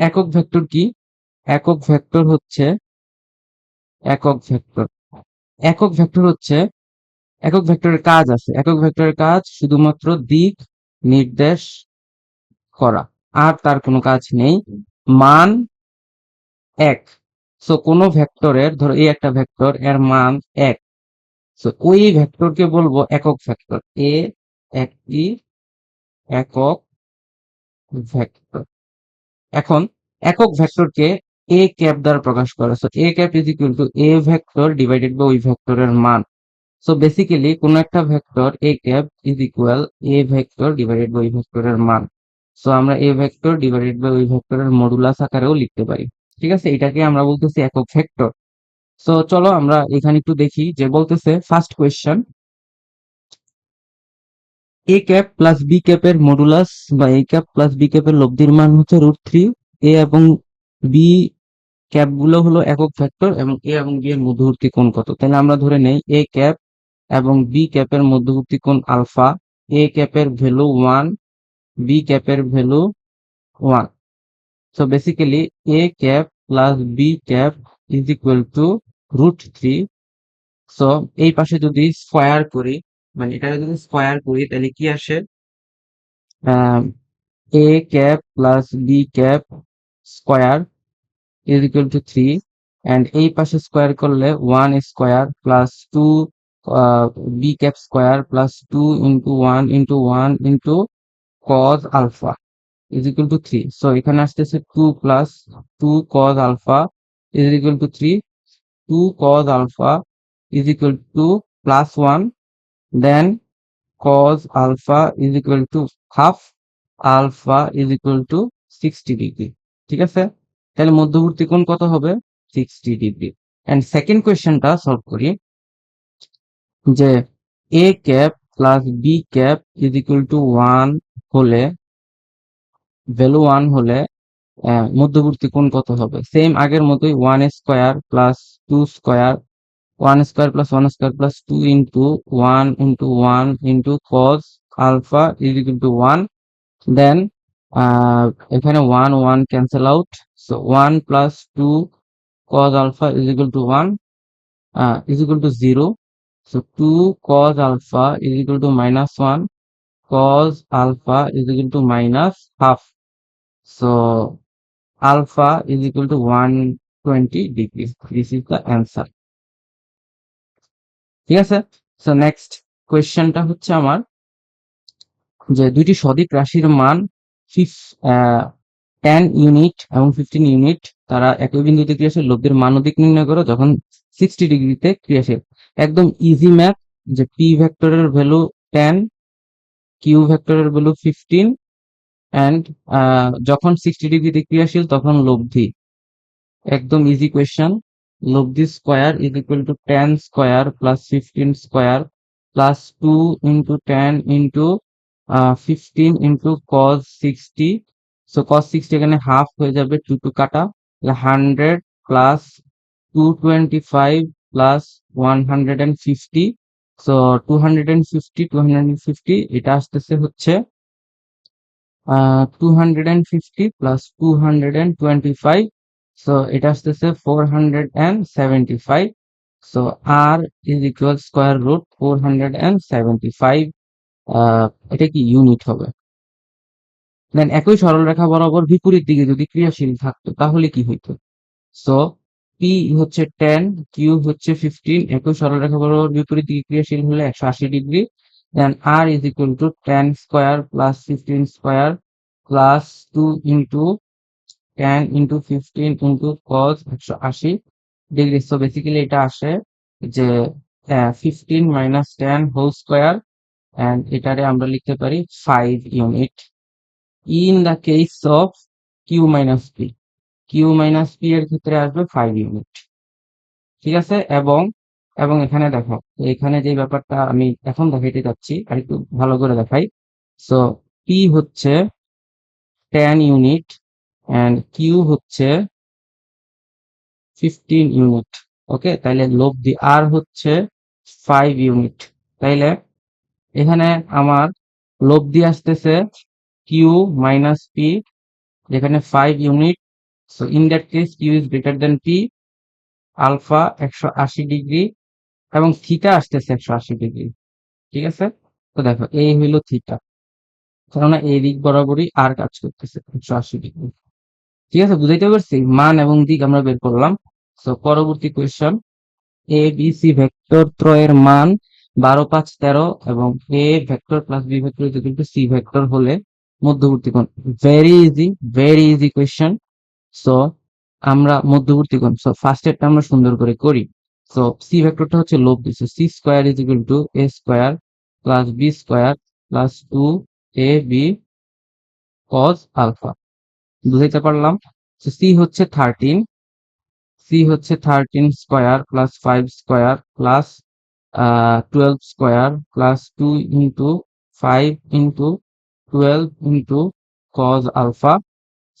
একক ভেক্টর কি? একক ভেক্টর হচ্ছে একক ভেক্টর। একক ভেক্টর হচ্ছে, একক ভেক্টরের কাজ আছে। একক ভেক্টরের কাজ শুধুমাত্র দিক নির্দেশ করা। আর তার কোনো কাজ নেই। মান এক। সো কোনো ভেক্টরের, ধরো এই একটা ভেক্টর, এর মান এক। সো ওই ভেক্টরকে বলব একক ভেক্টর। এ একটি একক ভেক্টর। এখন একক ভেক্টরকে এ ক্যাপ দ্বারা প্রকাশ করে। So A cap is equal to A vector divided by ওই ভেক্টরের মান। সো বেসিক্যালি কোন একটা vector A cap is equal A vector divided by ভেক্টরের মান। সো আমরা এ ভেক্টর ডিভাইডেড বাই ওই ভেক্টরের মডুলাস আকারেও লিখতে পারি। ঠিক আছে? এটাকে আমরা বলতেছি একক ভেক্টর। সো চলো আমরা এখানে একটু দেখি যে বলতেছে first question A cap plus B ক্যাপের modulus বা এ ক্যাপ প্লাস বি ক্যাপের লব্ধির মান হচ্ছে রুট থ্রি এ এবং বি ক্যাপগুলো হলো একক ভেক্টর এবং এ এবং বি এর মধ্যবর্তী কোণ কত? তাহলে আমরা ধরে নেই এ ক্যাপ এবং বি ক্যাপের মধ্যবর্তী কোণ আলফা এ ক্যাপের value one B ক্যাপের value one so basically A cap plus B cap is equal to root three so এই পাশে যদি স্কোয়ার করি মানে এটাকে যদি স্কোয়ার করি, তাহলে কি আসে? A cap plus B cap square is equal to three and এই পাশে স্কোয়ার করলে one square plus two B cap square plus two into one into one into cos alpha is equal to three so এখানে আসতেছে two plus two cos alpha is equal to three two cos alpha is equal to plus one then cos alpha is equal to half alpha is equal to sixty degree ঠিক আছে? তাহলে মধ্যবর্তী কোণ কত হবে? Sixty degree and second কোয়েশ্চেনটা solve করি। যে A cap plus B cap is equal to one হলে ভ্যালু ওয়ান হলে মধ্যবর্তী কোণ কত হবে? সেম আগের মতোই one square plus two square one square plus one square plus two into one into one into cos alpha is equal to one then এখানে one one cancel out so one plus two cos alpha is equal to 1 uh, is equal to 0 so 2 cos alpha is equal to minus 1 cos alpha is equal to minus half so alpha is equal to 120 degrees this is the answer ঠিক আছে? So next কোয়েশ্চেনটা হচ্ছে আমার, যে দুইটি সদিক রাশির মান টেন ইউনিট এবং ফিফটিন ইউনিট তারা একই বিন্দুতে ক্রিয়াশীল লব্ধির মান অধিক নির্ণয় করো, যখন সিক্সটি ডিগ্রিতে ক্রিয়াশীল। একদম ইজি ম্যাথ যে পি ভেক্টরের ভ্যালু টেন কিউ ভেক্টরের ভ্যালু ফিফটিন অ্যান্ড যখন সিক্সটি ডিগ্রিতে ক্রিয়াশীল, তখন লব্ধি একদম ইজি কোয়েশ্চেন লব্ধি square is equal to ten square plus fifteen square plus two into ten into fifteen into cos sixty so cos sixty এখানে হাফ হয়ে যাবে টু টু কাটা hundred plus two twenty five plus one hundred and fifty so two hundred and fifty two hundred and fifty এটা আসতেছে হচ্ছে two hundred and fifty plus two hundred and twenty five so এটা আসতেছে four hundred and seventy five so R is equal square root four hundred and seventy five এটা কি unit হবে? দেন একই সরল রেখা বরাবর বিপরীত দিকে যদি ক্রিয়াশীল থাকতো, তাহলে কি হইতো? সো পি হচ্ছে টেন কিউ হচ্ছে ফিফটিন একই সরল রেখা বরাবর বিপরীত দিকে ক্রিয়াশীল হলে একশো আশি degree. Then R is equal to ten square plus fifteen square plus two into ten into fifteen into cos একশো আশি ডিগ্রি সো বেসিক্যালি এটা আসে যে fifteen minus ten whole square and এটারে আমরা লিখতে পারি five unit in the case of q minus p, q minus p এর ক্ষেত্রে আসবে ফাইভ ইউনিট ঠিক আছে? এবং এবং এখানে দেখো, এখানে যে ব্যাপারটা আমি এখন দেখাইতে যাচ্ছি, আর একটু ভালো করে দেখাই। সো p হচ্ছে টেন ইউনিট অ্যান্ড কিউ হচ্ছে ফিফটিন ইউনিট ওকে তাইলে লব্ধি আর হচ্ছে ফাইভ ইউনিট তাইলে এখানে আমার লব্ধি আসতেছে কিউ মাইনাস পি যেখানে five unit So in that case, Q is greater than P, alpha একশো আশি ডিগ্রি এবং থিটা আসতেছে একশো আশি ডিগ্রি ঠিক আছে? তো দেখো এই হইল থিটা কেননা এই দিক বরাবরই আর কাজ করতেছে একশো আশি ডিগ্রি ঠিক আছে, বুঝাইতে পারছি? মান এবং দিক আমরা বের করলাম। তো পরবর্তী question A B C vector ত্রয়ের মান বারো, পাঁচ, তেরো এবং A vector plus B vector কিন্তু সি ভেক্টর হলে মধ্যবর্তী কোণ। Very easy very easy question so আমরা মধ্যবর্তী কোণ। সো ফার্স্ট এরটা আমরা সুন্দর করে করি। সো সি ভেক্টরটা হচ্ছে লোভ দিচ্ছে C square is equal to A square plus B square plus two A B cos alpha বুঝাইতে পারলাম? সি হচ্ছে থার্টিন সি হচ্ছে thirteen square plus five square plus twelve square plus two into five into twelve into cos alpha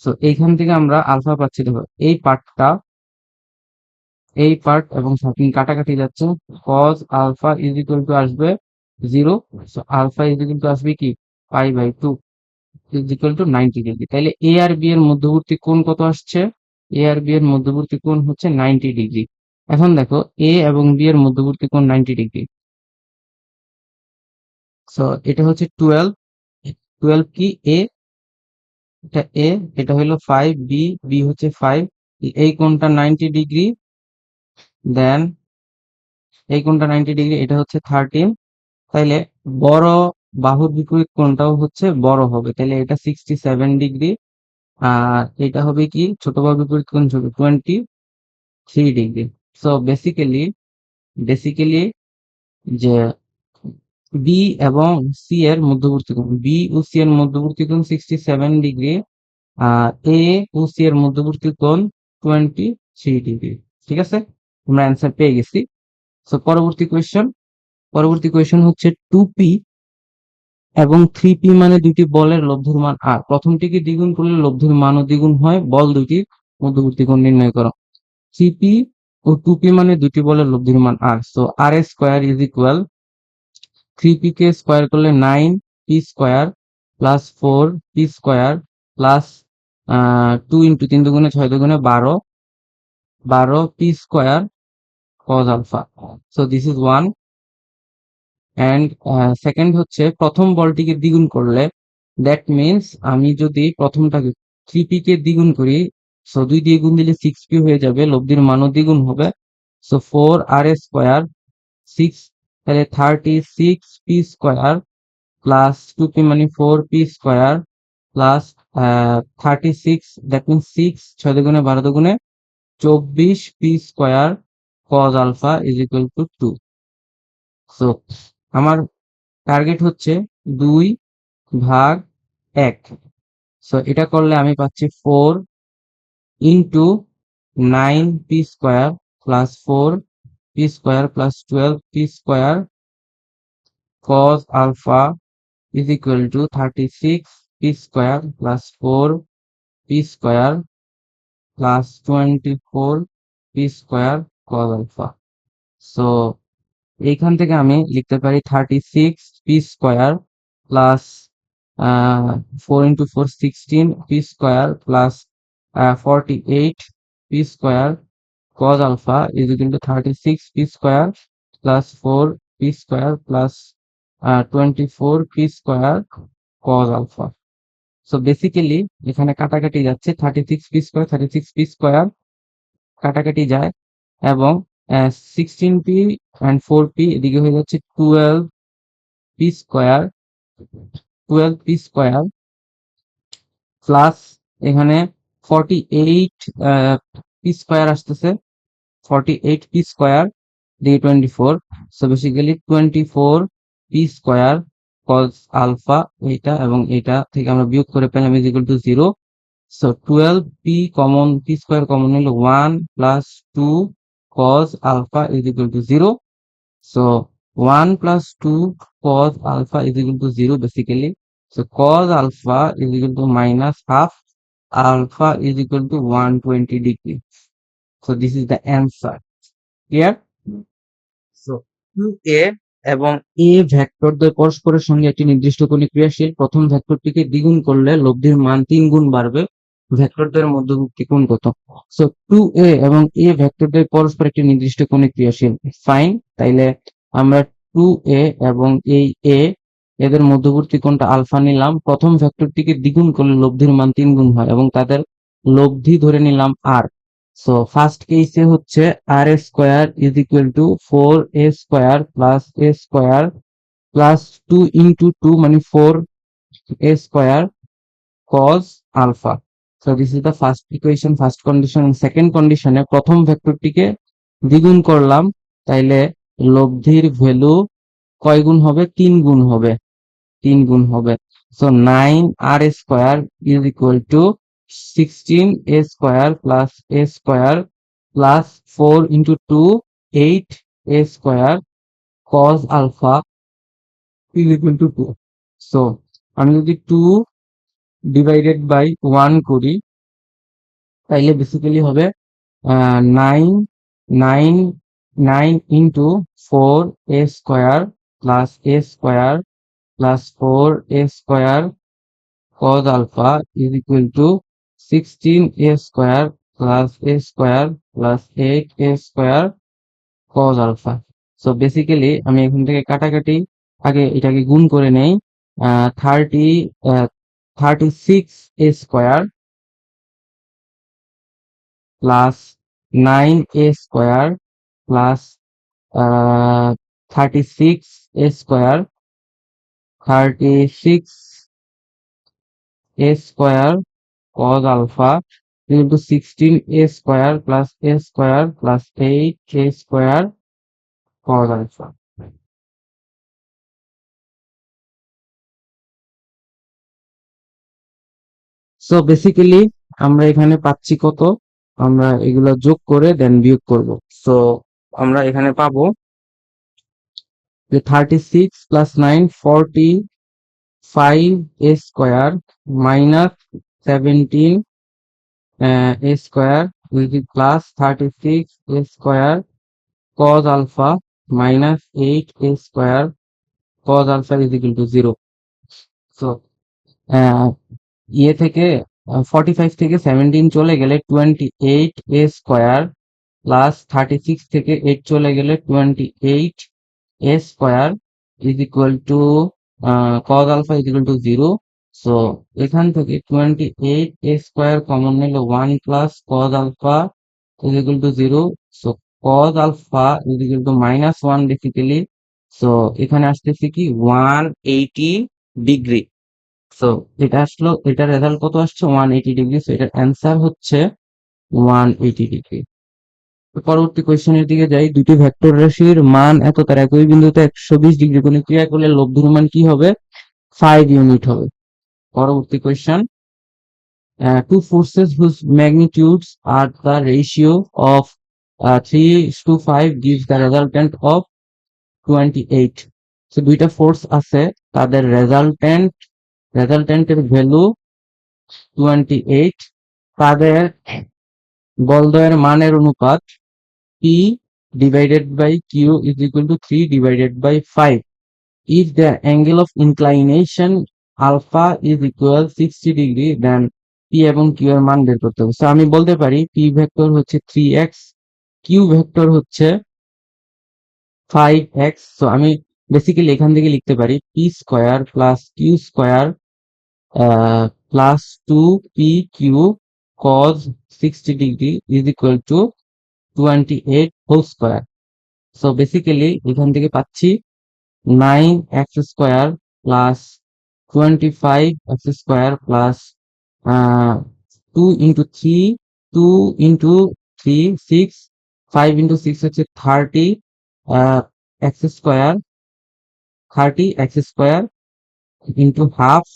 so এইখান থেকে আমরা alpha পাচ্ছি, দেখো, এই পার্টটা, এই পার্ট এবং থার্টিন কাটাকাটি যাচ্ছে cos alpha is equal to আসবে zero so alpha is equal to আসবে কি? Pi by two is degree তাহলে এ আর বি এর মধ্যবর্তী কোণ কত আসছে? এ আর বি এর মধ্যবর্তী কোণ হচ্ছে নাইনটি ডিগ্রি এখন দেখো এ এবং বি এর মধ্যবর্তী কোণ নাইনটি ডিগ্রি সো এটা হচ্ছে টুয়েলভ টুয়েলভ কি? এ এটা এ এটা হলো ফাইভ বি বি হচ্ছে ফাইভ এই কোণটা নাইনটি ডিগ্রি দেন এই কোণটা নাইনটি ডিগ্রি এটা হচ্ছে থার্টিন তাইলে বড় বাহুর বিপরীত কোণটাও হচ্ছে বড় হবে। তাহলে এটা সিক্সটি সেভেন ডিগ্রি আর এটা হবে কি? ছোট বাহুর বিপরীত কোণ twenty three degree so basically basically যে বি এবং সি এর মধ্যবর্তী কোণ বি ও সি এর মধ্যবর্তী কোণ সিক্সটি সেভেন ডিগ্রি আর এ ও সি এর মধ্যবর্তী কোণ টোয়েন্টি থ্রি ডিগ্রি ঠিক আছে? আমরা অ্যান্সার পেয়ে গেছি। সো পরবর্তী কোয়েশ্চন পরবর্তী কোয়েশ্চন হচ্ছে টু পি এবং থ্রি পি মানে দুটি বলের লব্ধের মান আর প্রথমটিকে দ্বিগুণ করলে লব্ধের মানও দ্বিগুণ হয়, বল দুটির মধ্যবর্তী কোণ নির্ণয় করো। থ্রি পি ও টু পি মানে দুটি বলের লব্ধির মান R so R A square is equal three P K square করলে nine P square plus four P square plus two into তিন দুগুণে ছয় দুগুণে বারো। বারো P square cos alpha so this is one and uh, second হচ্ছে প্রথম বলটিকে দ্বিগুণ করলে দ্যাট মিনস আমি যদি প্রথমটাকে থ্রি পি কে দ্বিগুণ করি সো দুই দিয়ে গুণ দিলে সিক্স পি হয়ে যাবে লব্ধির মানও দ্বিগুণ হবে so four R square six তাহলে thirty six P square plus two P মানে four P square plus thirty six that means six ছয় দুগুণে বারো দুগুণে চব্বিশ P square cos alpha is equal to 2 so আমার টার্গেট হচ্ছে দুই ভাগ এক। সো এটা করলে আমি পাচ্ছি four into nine P square plus four P square plus twelve P square cos alpha is equal to 36 p square plus 4 p square plus 24 p square cos alpha. So এইখান থেকে আমি লিখতে পারি thirty six P square plus four into four sixteen P square plus forty eight P square cos alpha is কিন্তু thirty six P square plus four P square plus twenty four P square cos alpha so basically এখানে কাটাকাটি যাচ্ছে thirty six P square thirty six P square কাটাকাটি যায় এবং sixteen P and four P এদিকে হয়ে যাচ্ছে twelve P square twelve P square plus এখানে ফর্টি এইট পি স্কোয়ার আসতেছে forty eight P square twenty four so basically twenty four P square alpha এইটা এবং এটা থেকে আমরা বিয়োগ করে পেলাম is equal zero so twelve P common P square common হলো one plus two cos alpha is equal to 0. So 1 plus 2 cos alpha is equal to 0 basically. So cos alpha is equal to minus half. Alpha is equal to 120 degree. So this is the answer. Clear? So 2a এবং এ ভেক্টরদ্বয় পরস্পরের সঙ্গে একটি নির্দিষ্ট কোণে ক্রিয়াশীল প্রথম ভেক্টরটিকে দ্বিগুণ করলে লব্ধির মান তিন গুণ বাড়বে ভেক্টরদের মধ্যবর্তী কোণ কত? সো টু এ এবং এ ভেক্টরদের পরস্পর একটি নির্দিষ্ট কোণে ক্রিয়াশীল। ফাইন তাইলে আমরা টু এ এবং এই এ এদের মধ্যবর্তী কোণটা আলফা নিলাম। প্রথম ভেক্টরটিকে দ্বিগুণ করলে লব্ধির মান তিন গুণ হয় এবং তাদের লব্ধি ধরে নিলাম আর সো ফার্স্ট কেসে হচ্ছে R A square is equal to four A square plus A square plus two into two মানে four a square cos alpha. This is the first equation, first condition. Second condition এ প্রথম ভেক্টরটিকে দ্বিগুণ করলাম তাইলে লব্ধির value কয় গুণ হবে? তিন গুণ হবে। তিন গুণ হবে। So nine R square is equal to sixteen A square plus A square plus four into two eight A square cos alpha is equal to two so আমি যদি টু ডিভাইডেড বাই ওয়ান করি তাইলে basically হবে nine nine nine into four A square plus A square plus four A square cos alpha is equal to 16 a square plus a square plus 8 a square cos alpha. So, basically, আমি এখান থেকে কাটাকাটি, আগে এটাকে গুণ করে নেই thirty thirty six A square plus nine A square plus thirty six A square thirty six a square cos alpha equal to 16 a square plus a square plus 8 a square cos alpha. So basically আমরা এখানে পাচ্ছি কত? আমরা এগুলো যোগ করে দেন বিয়োগ করব। সো আমরা এখানে পাবো যে thirty six plus nine forty five A square minus seventeen A square which is plus thirty six A square cos alpha minus 8 a square cos alpha is equal to 0 so ইয়ে থেকে forty five থেকে seventeen চলে গেলে twenty eight A square plus thirty six থেকে eight চলে গেলে twenty eight A square is equal to cos alpha is equal to 0 so, এখান থেকে 28 a square কমন নিলে 1 plus cos alpha is equal to 0 so, cos alpha is equal to minus 1 basically. So, এখানে আসতেছে কি? 180 degree so এটা আসলো, এটার result কত আসছে? 180 ডিগ্রি সো এটার অ্যান্সার হচ্ছে 180 ডিগ্রি পরবর্তী কোয়েশ্চেনের দিকে যাই। দুটি ভেক্টর রাশির মান এত তার একই বিন্দুতে একশো বিশ ডিগ্রি কোণে ক্রিয়া করলে লব্ধির মান কি হবে? ফাইভ ইউনিট হবে। পরবর্তী question two forces whose magnitudes are the ratio of three two five gives the resultant of twenty eight so দুইটা ফোর্স আছে, তাদের রেজাল্টেন্ট রেজাল্টেন্ট এর ভ্যালু টোয়েন্টি তাদের বলদয়ের মানের অনুপাত P divided by Q is equal to three divided by five if the angle of inclination alpha is equal sixty degree then P এবং Q এর মান বের করতে হবে। আমি বলতে পারি পি ভেক্টর হচ্ছে থ্রি এক্স কিউ ভেক্টর হচ্ছে ফাইভ এক্স আমি বেসিক্যালি এখান থেকে লিখতে পারি P square plus Q square plus 2 P Q cos 60 degree is equal to 28 whole square. So basically এখান থেকে পাচ্ছি 9 x square plus 25 x square plus uh, 2 into 3 2 into 3 6 5 into 6 হচ্ছে 30 uh, x square 30 x square into half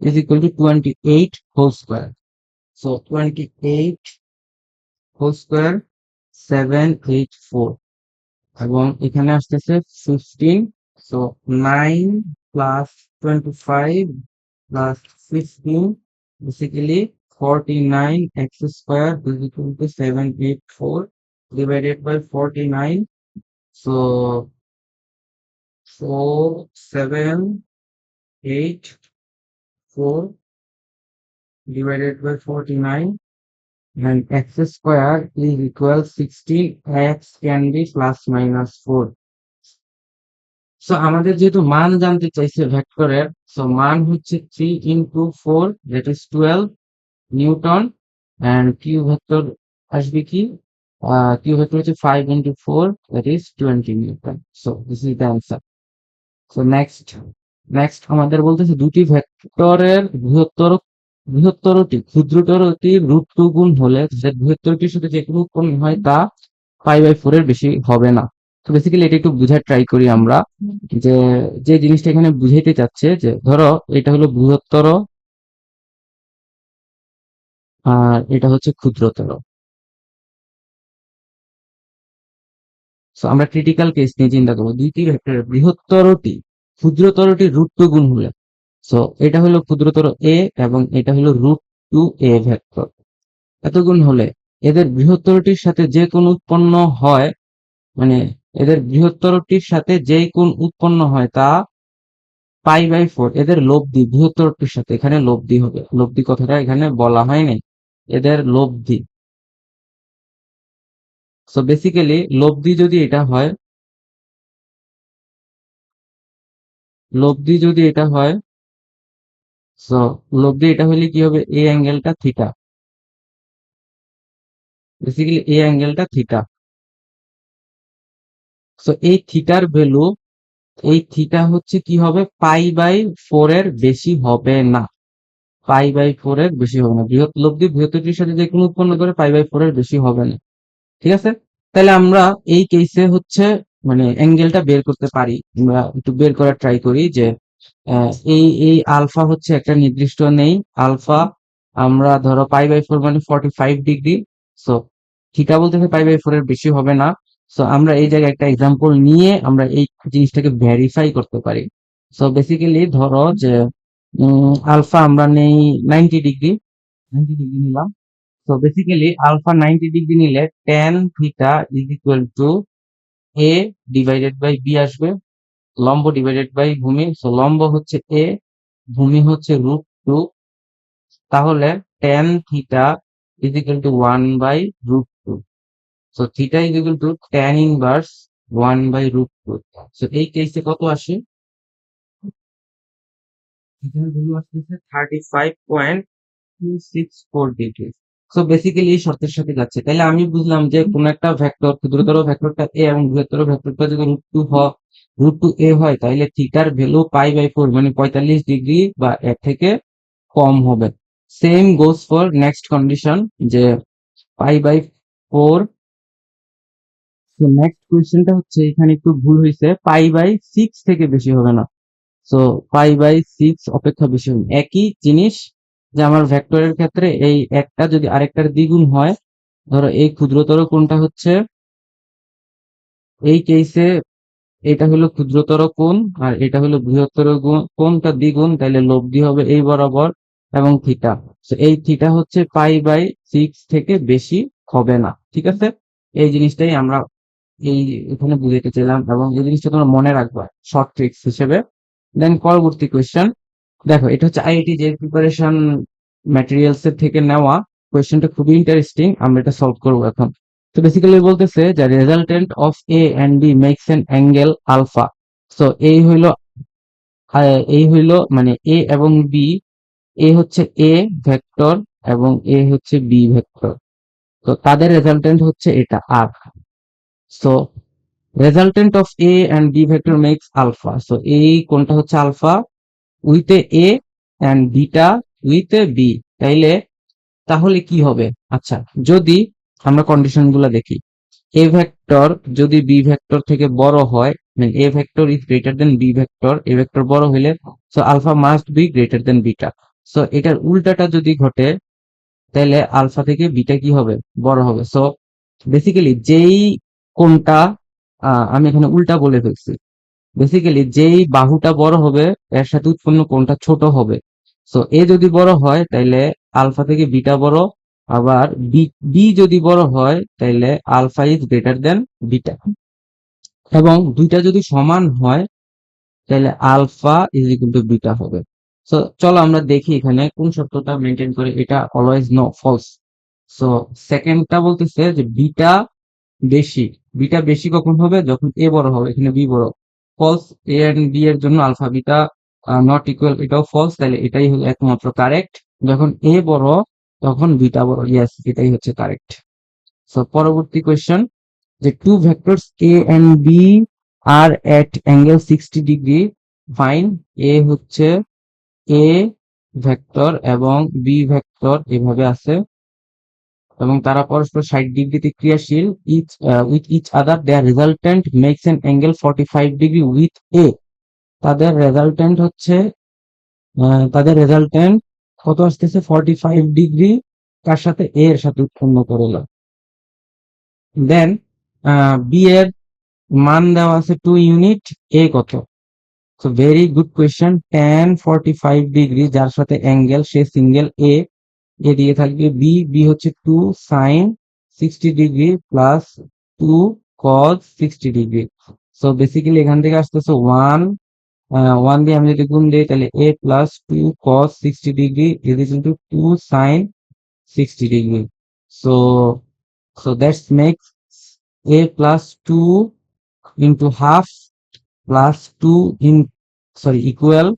is equal to 28 whole square. So 28 whole square 784 এবং এখানে আসতেছে 15 so 9 plus 25 plus 15 basically 49 x square is equal to 784 divided by 49 so 4 7 8 4 divided by 49 and x square is equal 16 x can be plus minus 4 so আমাদের যেহেতু মান জানতে চাইছে ভেক্টরের so মান হচ্ছে 3 into 4 that is 12 newton and Q vector আসবে কি? কিউ ভেক্টর হচ্ছে 5 into 4 that is 20 newton. So this is the answer so next next আমাদের বলতেছে দুটি ভেক্টরের বৃহত্তর, বৃহত্তরটি ক্ষুদ্রতরটির রুট টু গুণ হলে বৃহত্তরটির সাথে যে কোনো হয় তা পাই বাই ফোর এর বেশি হবে না। তো বেসিক্যালি এটা একটু বুঝার ট্রাই করি আমরা যে যে জিনিসটা এখানে বুঝাইতে চাচ্ছে যে ধরো এটা হলো বৃহত্তর আর এটা হচ্ছে ক্ষুদ্রতর। সো আমরা ক্রিটিক্যাল কেস নিয়ে চিন্তা করব। দুইটি ভেক্টরের বৃহত্তরটি ক্ষুদ্রতরটি রুট টু গুণ হলে। সো এটা হলো ক্ষুদ্রতর এ এবং এটা হলো রুট টু এ ভেক্টর এত গুণ হলে এদের বৃহত্তরটির সাথে যে কোন উৎপন্ন হয় মানে এদের বৃহত্তরটির সাথে যে কোন উৎপন্ন হয় তা পাই বাই ফোর এদের লব্ধি, বৃহত্তরটির সাথে এখানে লব্ধি হবে। লব্ধি কথাটা এখানে বলা হয়নি। এদের লব্ধি। সো বেসিক্যালি লব্ধি যদি এটা হয় লব্ধি যদি এটা হয় সো লব্ধি এটা হলে কি হবে? এই অ্যাঙ্গেলটা থিটা বেসিক্যালি এই অ্যাঙ্গেলটা থিটা সো এই থিটার ভ্যালু এই থিটা হচ্ছে কি হবে? পাই বাই ফোর এর বেশি হবে না। পাই বাই ফোর এর বেশি হবে না। বৃহৎ লব্ধি বৃহত্তরটির সাথে যে কোনো উৎপন্ন করে পাই বাই ফোর এর বেশি হবে না। ঠিক আছে? তাহলে আমরা এই কেসে হচ্ছে মানে অ্যাঙ্গেলটা বের করতে পারি। আমরা একটু বের করার ট্রাই করি যে এই এই আলফা হচ্ছে একটা নির্দিষ্ট নেই। আলফা আমরা ধরো পাই বাই ফোর মানে forty five degree so theta বলতে পাই বাই ফোর এর বেশি হবে না। সো আমরা এই জায়গায় একটা এক্সাম্পল নিয়ে আমরা এই জিনিসটাকে ভেরিফাই করতে পারি। সো বেসিক্যালি ধরো যে আলফা আমরা নেই নাইনটি ডিগ্রি নাইনটি ডিগ্রি নিলাম। So basically alpha ninety degree নিলে tan theta is equal to A divided by B আসবে, লম্ব ডিভাইডেড বাই ভূমি। সো লম্ব হচ্ছে এ ভূমি হচ্ছে রুট টু তাহলে tan theta is equal to one by root two so theta is equal to tan inverse one by root two so এই কেসে কত আসে? থিটার ভ্যালু আসতেছে thirty five point two six four degree so basically এই শর্তের সাথে যাচ্ছে। তাহলে আমি বুঝলাম যে কোন একটা ভেক্টর ক্ষুদ্রতর ভেক্টরটা এ এবং বৃহত্তর ভেক্টরটা যদি রুট টু হয় রুট টু এ হয় তাহলে থিটার ভ্যালু পাই বাই ফোর মানে পঁয়তাল্লিশ ডিগ্রি বা এর থেকে কম হবে। Same goes for next condition যে পাই বাই ফোর তো নেক্সট কোয়েশ্চেনটা হচ্ছে এখানে একটু ভুল হয়েছে পাই বাই সিক্স থেকে বেশি হবে না। সো পাই বাই সিক্স অপেক্ষা বেশি হবে একই জিনিস যে আমার ভেক্টরের ক্ষেত্রে এই একটা যদি আরেকটার দ্বিগুণ হয়, ধরো এই ক্ষুদ্রতর কোণটা হচ্ছে এই কেসে এটা হলো ক্ষুদ্রতর কোণ আর এটা হলো বৃহত্তর কোণটা দ্বিগুণ তাহলে লব্ধি হবে এই বরাবর এবং থিটা এই থিটা হচ্ছে পাই বাই সিক্স থেকে বেশি হবে না, ঠিক আছে? এই জিনিসটাই আমরা এই এখানে বুঝাতে চাইলাম এবং এই জিনিসটা তোমরা মনে রাখবা শর্ট ট্রিক্স হিসেবে। দেন পরবর্তী কোয়েশ্চেন দেখো, এটা হচ্ছে আইআইটি যে প্রিপারেশন ম্যাটেরিয়ালস এর থেকে নেওয়া কোয়েশ্চেনটা খুবই ইন্টারেস্টিং আমরা এটা সলভ করব এখন। তো বেসিক্যালি বলতেছে যে resultant of A and B makes an angle alpha so এই হইল এই হইল মানে এ এবং বি এ হচ্ছে এ ভেক্টর এবং এ হচ্ছে বি ভেক্টর তো তাদের রেজাল্টেন্ট হচ্ছে এটা, R. So resultant of A and B vector makes alpha so এই কোনটা হচ্ছে alpha with A and beta with B তাইলে, তাহলে কি হবে? আচ্ছা যদি আমরা কন্ডিশনগুলা দেখি এ ভেক্টর যদি বি ভেক্টর থেকে বড় হয় মানে A vector is greater than B vector A vector বড় হইলে so alpha must be greater than beta so এটার উল্টাটা যদি ঘটে তাহলে আলফা থেকে বিটা কি হবে? বড় হবে। সো বেসিক্যালি যেই কোনটা আমি এখানে উল্টা বলে ফেলছি বেসিক্যালি যেই বাহুটা বড় হবে, এর সাথে উৎপন্ন কোনটা ছোট হবে। সো এ যদি বড় হয়, তাইলে আলফা থেকে বিটা বড়। আবার বি বি যদি বড় হয়, তাইলে alpha is greater than beta. এবং দুইটা যদি সমান হয় তাহলে alpha is equal to beta হবে। সো চলো আমরা দেখি এখানে কোন শর্তটা মেনটেন করে এটা অলওয়েজ নো ফলস সো সেকেন্ডটা বলতেছে যে বিটা বেশি। বিটা বেশি কখন হবে? যখন এ বড় হবে, এখানে বি বড়। ফলস এ এন্ড বি এর জন্য আলফা বিটা নট ইকুয়াল এটাও ফলস তাহলে এটাই হলো একমাত্র কারেক্ট যখন এ বড়, তখন বিটা বড়। ইয়েস এটাই হচ্ছে কারেক্ট সো পরবর্তী কোয়েশ্চেন যে two vectors A and B are at angle sixty degree fine A হচ্ছে এ ভেক্টর এবং বি ভেক্টর এভাবে আছে। এবং তারা পরস্পর ষাট ডিগ্রিতে ক্রিয়াশীল each with each other their resultant makes an angle forty five degree with A তাদের রেজাল্টেন্ট হচ্ছে তাদের রেজাল্টেন্ট কত আসতেছে? ফর্টি ফাইভ ডিগ্রি কার সাথে এ এর সাথে উৎপন্ন করল। দেন বি এর মান দেওয়া আছে টু ইউনিট এ কত? So very good question tan forty five degree যার সাথে অ্যাঙ্গেল সে সিঙ্গেল এ এ দিয়ে থাকবে বি বি হচ্ছে two sine sixty degree plus two cos sixty degree so basically এখান থেকে আসতেছে ওয়ান ওয়ান দিয়ে আমি যদি গুণ দিই তাহলে A plus two cos sixty degree is equal to two sine sixty degree so so that's makes A plus two into half plus 2 in, sorry, equal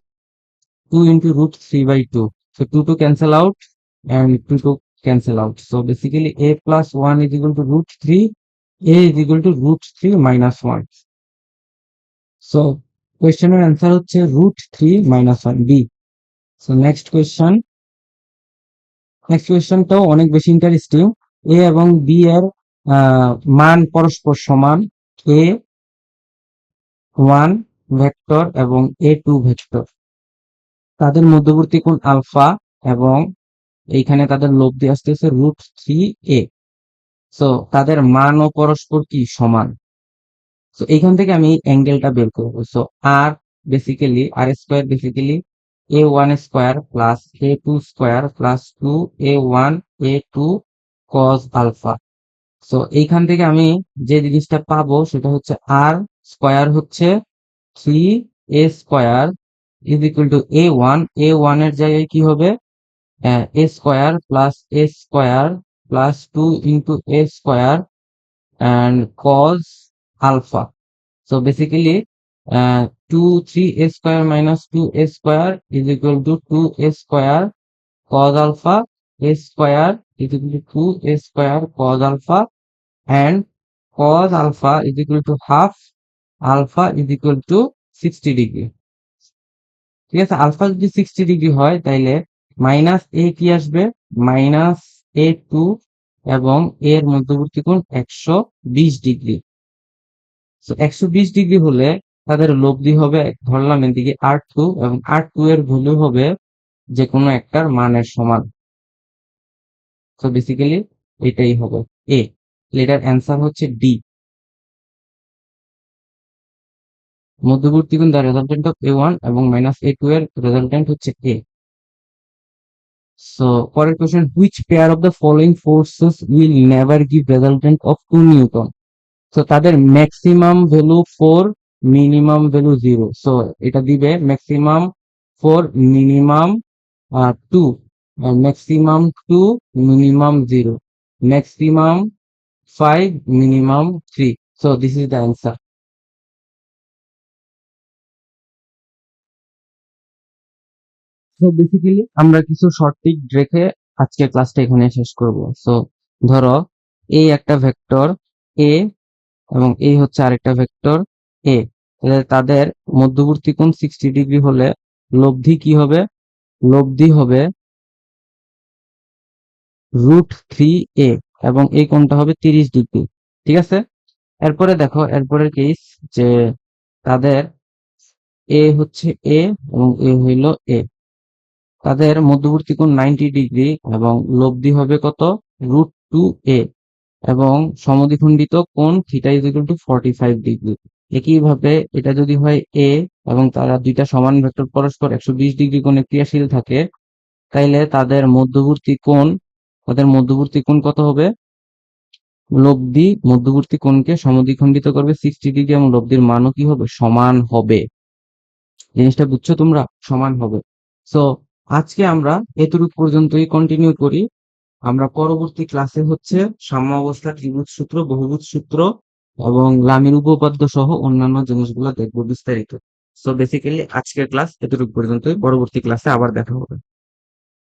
2 into root 3 by 2 so 2 to cancel out and 2 to cancel out so basically a plus 1 is equal to root 3 a is equal to root 3 minus 1 so question এর answer হচ্ছে root 3 minus 1 b so next question next question টাও অনেক বেশি a এবং b এর আহ, মান পরস্পর সমান a ওয়ান ভেক্টর এবং এ টু ভেক্টর তাদের মধ্যবর্তী কোণ আলফা এবং এইখানে তাদের লব্ধি আসতেছে রুট থ্রি এ সো তাদের মান ও পরস্পর কি? সমান। সো এইখান থেকে আমি অ্যাঙ্গেলটা বের করব। So R basically R square basically A one square plus A two square plus two A one A two cos alpha so এইখান থেকে আমি যে জিনিসটা পাবো সেটা হচ্ছে আর স্কোয়ার হচ্ছে three A square is equal to A one A ওয়ানের জায়গায় কি হবে? A square plus A square plus two into A square and cos alpha so basically two three A square minus two A square is equal to two A square cos alpha, a square is equal to 2 a square cos alpha and cos alpha is equal to half, alpha is equal to 60 degree. ঠিক আছে alpha যদি sixty degree হয়, তাইলে minus a কি আসবে? Minus এ two এবং এর মধ্যবর্তী কোণ একশো বিশ ডিগ্রি। তো একশো বিশ ডিগ্রি হলে তাদের লব্ধি হবে, ধরলাম এদিকে আর টু এবং আর টু এর ভ্যালু হবে যে কোনো একটার মানের সমান। তো বেসিক্যালি এটাই হবে এ। এটার অ্যান্সার হচ্ছে ডি। মধ্যবর্তী কোণ the resultant of A one এবং মাইনাস এ টু এর রেজাল্টেন্ট হচ্ছে এ। সো পরের question which pair of the following forces will never give resultant of two newton so তাদের maximum value four minimum value zero so এটা দিবে maximum four minimum two maximum two minimum zero maximum five minimum three so this is the answer so basically আমরা কিছু short trick রেখে আজকের ক্লাসটা এখানে শেষ করব। সো ধরো এই একটা ভেক্টর এ এবং এই হচ্ছে আরেকটা ভেক্টর এ তাদের মধ্যবর্তী কোণ সিক্সটি ডিগ্রি হলে লব্ধি কি হবে? লব্ধি হবে রুট থ্রি এ এবং এই কোণটা হবে তিরিশ ডিগ্রি ঠিক আছে? এরপরে দেখো এরপরের কেস যে তাদের এ হচ্ছে এ এবং এ হইল এ তাদের মধ্যবর্তী কোণ নাইনটি ডিগ্রি এবং লব্ধি হবে কত? রুট টু এ এবং সমদ্বিখণ্ডিত কোণ theta is equal to forty five degree একইভাবে এটা যদি হয় এ এবং তারা দুইটা সমান ভেক্টর পরস্পর একশো বিশ ডিগ্রি কোণে ক্রিয়াশীল থাকে, তাইলে তাদের মধ্যবর্তী কোণ, তাদের মধ্যবর্তী কোণ কত হবে? লব্ধি মধ্যবর্তী কোণকে সমদ্বিখণ্ডিত করবে সিক্সটি ডিগ্রি এবং লব্ধির মানও কি হবে? সমান হবে। জিনিসটা বুঝছ তোমরা? সমান হবে। সো আজকে আমরা এতটুকু পর্যন্তই কন্টিনিউ করি। আমরা পরবর্তী ক্লাসে হচ্ছে সাম্য অবস্থা, ত্রিভুজ সূত্র, বহুভুজ সূত্র এবং লামিন উপপাদ্য সহ অন্যান্য জিনিসগুলো দেখব বিস্তারিত। সো বেসিক্যালি আজকের ক্লাস এতটুকু পর্যন্তই। পরবর্তী ক্লাসে আবার দেখা হবে।